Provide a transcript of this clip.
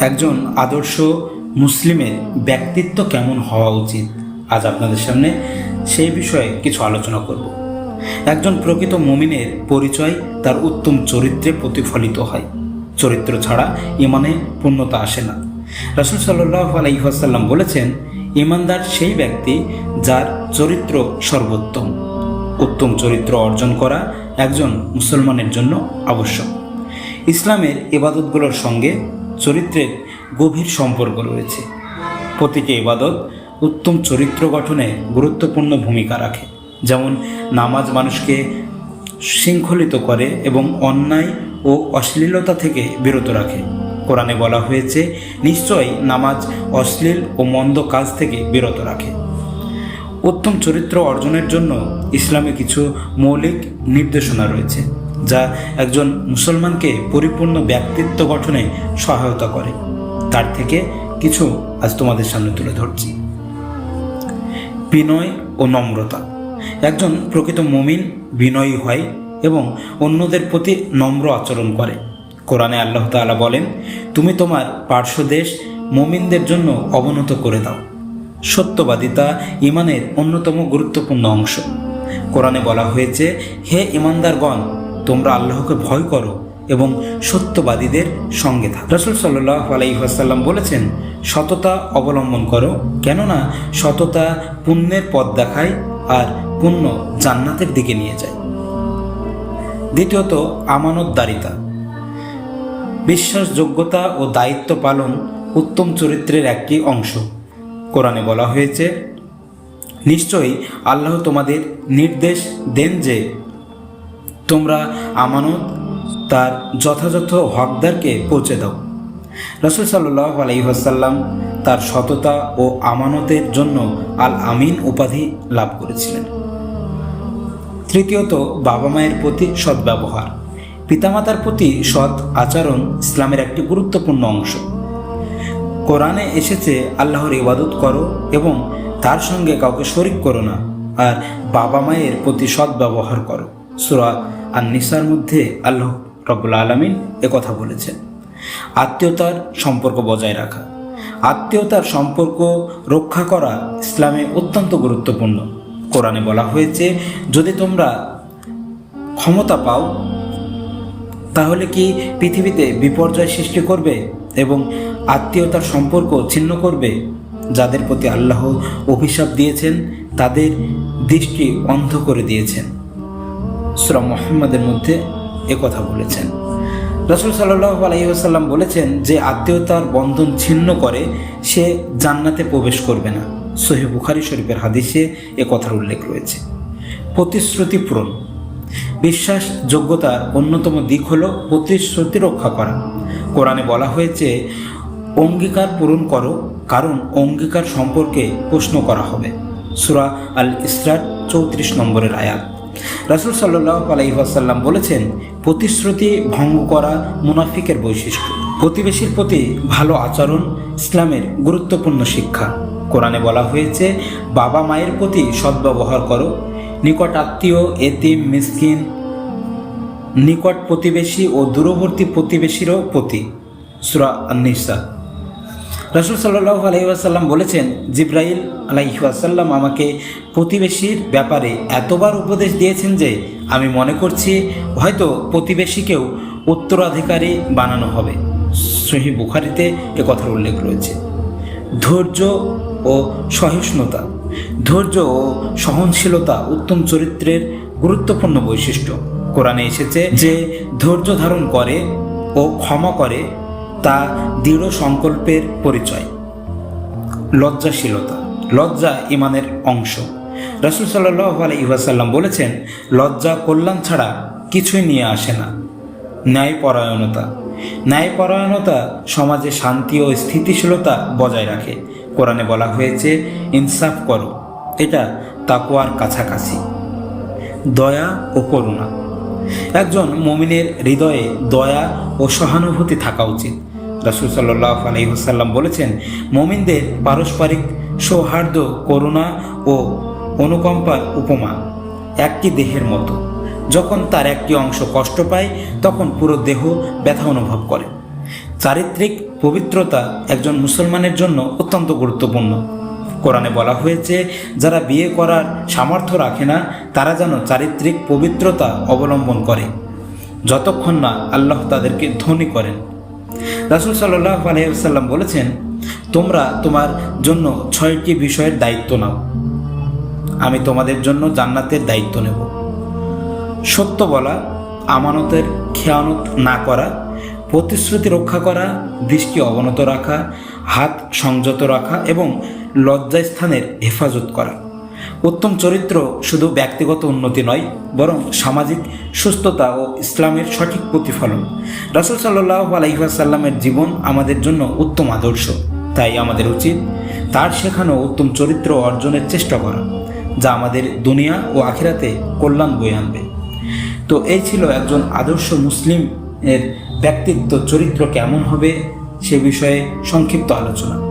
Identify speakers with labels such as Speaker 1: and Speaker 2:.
Speaker 1: একজন আদর্শ মুসলিমের ব্যক্তিত্ব কেমন হওয়া উচিত? আজ আপনাদের সামনে সেই বিষয়ে কিছু আলোচনা করব। একজন প্রকৃত মুমিনের পরিচয় তার উত্তম চরিত্রে প্রতিফলিত হয়। চরিত্র ছাড়া ইমানে পূর্ণতা আসে না। রাসুল সাল্লাহ আলাইসাল্লাম বলেছেন, ইমানদার সেই ব্যক্তি যার চরিত্র সর্বোত্তম। উত্তম চরিত্র অর্জন করা একজন মুসলমানের জন্য আবশ্যক। ইসলামের ইবাদতগুলোর সঙ্গে চরিত্রের গভীর সম্পর্ক রয়েছে। প্রতিটি ইবাদত উত্তম চরিত্র গঠনে গুরুত্বপূর্ণ ভূমিকা রাখে। যেমন, নামাজ মানুষকে শৃঙ্খলিত করে এবং অন্যায় ও অশ্লীলতা থেকে বিরত রাখে। কোরআনে বলা হয়েছে, নিশ্চয়ই নামাজ অশ্লীল ও মন্দ কাজ থেকে বিরত রাখে। উত্তম চরিত্র অর্জনের জন্য ইসলামে কিছু মৌলিক নির্দেশনা রয়েছে। যা একজন মুসলমানকে পরিপূর্ণ ব্যক্তিত্ব গঠনে সহায়তা করে। তার থেকে কিছু আজ তোমাদের সামনে তুলে ধরছি। বিনয় ও নম্রতা। একজন প্রকৃত মুমিন বিনয়ী হয় এবং অন্যদের প্রতি নম্র আচরণ করে। কোরআনে আল্লাহ তাআলা বলেন, তুমি তোমার পার্শ্বদেশ মুমিনদের জন্য অবনত করে দাও। সত্যবাদিতা ইমানের অন্যতম গুরুত্বপূর্ণ অংশ। কোরআনে বলা হয়েছে, হে ইমানদারগণ তোমরা আল্লাহকে ভয় করো এবং সত্যবাদীদের সঙ্গে থাক। রসুল সাল্লাহ আলাইসাল্লাম বলেছেন, সততা অবলম্বন করো, কেননা সততা পুণ্যের পথ দেখায় আর পুণ্য জান্নাতের দিকে নিয়ে যায়। দ্বিতীয়ত, আমানতদারিতা। বিশ্বাসযোগ্যতা ও দায়িত্ব পালন উত্তম চরিত্রের একটি অংশ। কোরআনে বলা হয়েছে, নিশ্চয়ই আল্লাহ তোমাদের নির্দেশ দেন যে তোমরা আমানত তার যথাযথ হকদারকে পৌঁছে দাও। রসুল সাল্লাহ আলাইসাল্লাম তার সততা ও আমানতের জন্য আল আমিন উপাধি লাভ করেছিলেন। তৃতীয়ত, বাবা মায়ের প্রতি সদ্ব্যবহার। পিতামাতার প্রতি সৎ আচরণ ইসলামের একটি গুরুত্বপূর্ণ অংশ। কোরআনে এসেছে, আল্লাহর ইবাদত করো এবং তার সঙ্গে কাউকে শরিক করো না, আর বাবা মায়ের প্রতি সদ্ব্যবহার করো। সুরা আর নিসার মধ্যে আল্লাহ রব্বুল আলমিন কথা বলেছেন। আত্মীয়তার সম্পর্ক বজায় রাখা। আত্মীয়তার সম্পর্ক রক্ষা করা ইসলামে অত্যন্ত গুরুত্বপূর্ণ। কোরআনে বলা হয়েছে, যদি তোমরা ক্ষমতা পাও, তাহলে কি পৃথিবীতে বিপর্যয় সৃষ্টি করবে এবং আত্মীয়তার সম্পর্ক ছিন্ন করবে? যাদের প্রতি আল্লাহ অভিশাপ দিয়েছেন, তাদের দৃষ্টি অন্ধ করে দিয়েছেন। সুরা মোহাম্মদের মধ্যে কথা বলেছেন। রসুল সাল্লাহ আলহিহাসাল্লাম বলেছেন যে আত্মীয়তার বন্ধন ছিন্ন করে সে জান্নাতে প্রবেশ করবে না। সহি বুখারি শরীফের হাদিসে এ কথার উল্লেখ রয়েছে। প্রতিশ্রুতি পূরণ। বিশ্বাস যোগ্যতার অন্যতম দিক হল প্রতিশ্রুতি রক্ষা করা। কোরআনে বলা হয়েছে, অঙ্গীকার পূরণ করো, কারণ অঙ্গীকার সম্পর্কে প্রশ্ন করা হবে। সুরা আল ইসরাত চৌত্রিশ নম্বরের আয়াত। রাসুল সাল্লাহ আলাইসাল্লাম বলেছেন, প্রতিশ্রুতি ভঙ্গ করা মুনাফিকের বৈশিষ্ট্য। প্রতিবেশীর প্রতি ভালো আচরণ ইসলামের গুরুত্বপূর্ণ শিক্ষা। কোরআনে বলা হয়েছে, বাবা মায়ের প্রতি সদ্ব্যবহার করো, নিকট আত্মীয়, এতিম, মিসকিন, নিকট প্রতিবেশী ও দূরবর্তী প্রতিবেশীরও প্রতি। সুরা আন্নিসা রসুল সাল্লাহ আলহিহাসাল্লাম বলেছেন, জিব্রাইল আলাইহাসাল্লাম আমাকে প্রতিবেশীর ব্যাপারে এতবার উপদেশ দিয়েছেন যে, আমি মনে করছি হয়তো প্রতিবেশীকেও উত্তরাধিকারী বানানো হবে। সহি বুখারিতে এ কথার উল্লেখ রয়েছে। ধৈর্য ও সহিষ্ণুতা। ধৈর্য ও সহনশীলতা উত্তম চরিত্রের গুরুত্বপূর্ণ বৈশিষ্ট্য। কোরআনে এসেছে যে, ধৈর্য ধারণ করে ও ক্ষমা করে তা দৃঢ় সংকল্পের পরিচয়। লজ্জাশীলতা। লজ্জা ইমানের অংশ। রসুল সাল্লাহ আলহিহাসাল্লাম বলেছেন, লজ্জা কল্যাণ ছাড়া কিছুই নিয়ে আসে না। ন্যায়পরায়ণতা। ন্যায়পরায়ণতা সমাজে শান্তি ও স্থিতিশীলতা বজায় রাখে। কোরআনে বলা হয়েছে, ইনসাফ করো। এটা তাকুয়ার কাছাকাছি। দয়া ও করুণা। একজন মমিনের হৃদয়ে দয়া ও সহানুভূতি থাকা উচিত। রাসুল সাল্লাহ আলহিহাসাল্লাম বলেছেন, মমিনদের পারস্পরিক সৌহার্দ্য, করুণা ও অনুকম্পার উপমা একটি দেহের মতো। যখন তার একটি অংশ কষ্ট পায়, তখন পুরো দেহ ব্যথা অনুভব করে। চারিত্রিক পবিত্রতা একজন মুসলমানের জন্য অত্যন্ত গুরুত্বপূর্ণ। কোরআনে বলা হয়েছে, যারা বিয়ে করার সামর্থ্য রাখে না, তারা যেন চারিত্রিক পবিত্রতা অবলম্বন করে, যতক্ষণ না আল্লাহ তাদেরকে ধনী করেন। রাসুল সাল্লাহ আলহিসাল্লাম বলেছেন, তোমরা তোমার জন্য ছয়টি বিষয়ের দায়িত্ব নাও। আমি তোমাদের জন্য জান্নাতের দায়িত্ব নেব। সত্য বলা, আমানতের খেয়ানত না করা, প্রতিশ্রুতি রক্ষা করা, দৃষ্টি অবনত রাখা, হাত সংযত রাখা এবং লজ্জাস্থানের হেফাজত করা। উত্তম চরিত্র শুধু ব্যক্তিগত উন্নতি নয়, বরং সামাজিক সুস্থতা ও ইসলামের সঠিক প্রতিফলন। রাসুল সাল্লাহ আলহিহাসাল্লামের জীবন আমাদের জন্য উত্তম আদর্শ। তাই আমাদের উচিত তার শেখানো উত্তম চরিত্র অর্জনের চেষ্টা করা, যা আমাদের দুনিয়া ও আখিরাতে কল্যাণ বয়ে আনবে। তো এই ছিল একজন আদর্শ মুসলিম এর ব্যক্তিত্ব চরিত্র কেমন হবে সে বিষয়ে সংক্ষিপ্ত আলোচনা।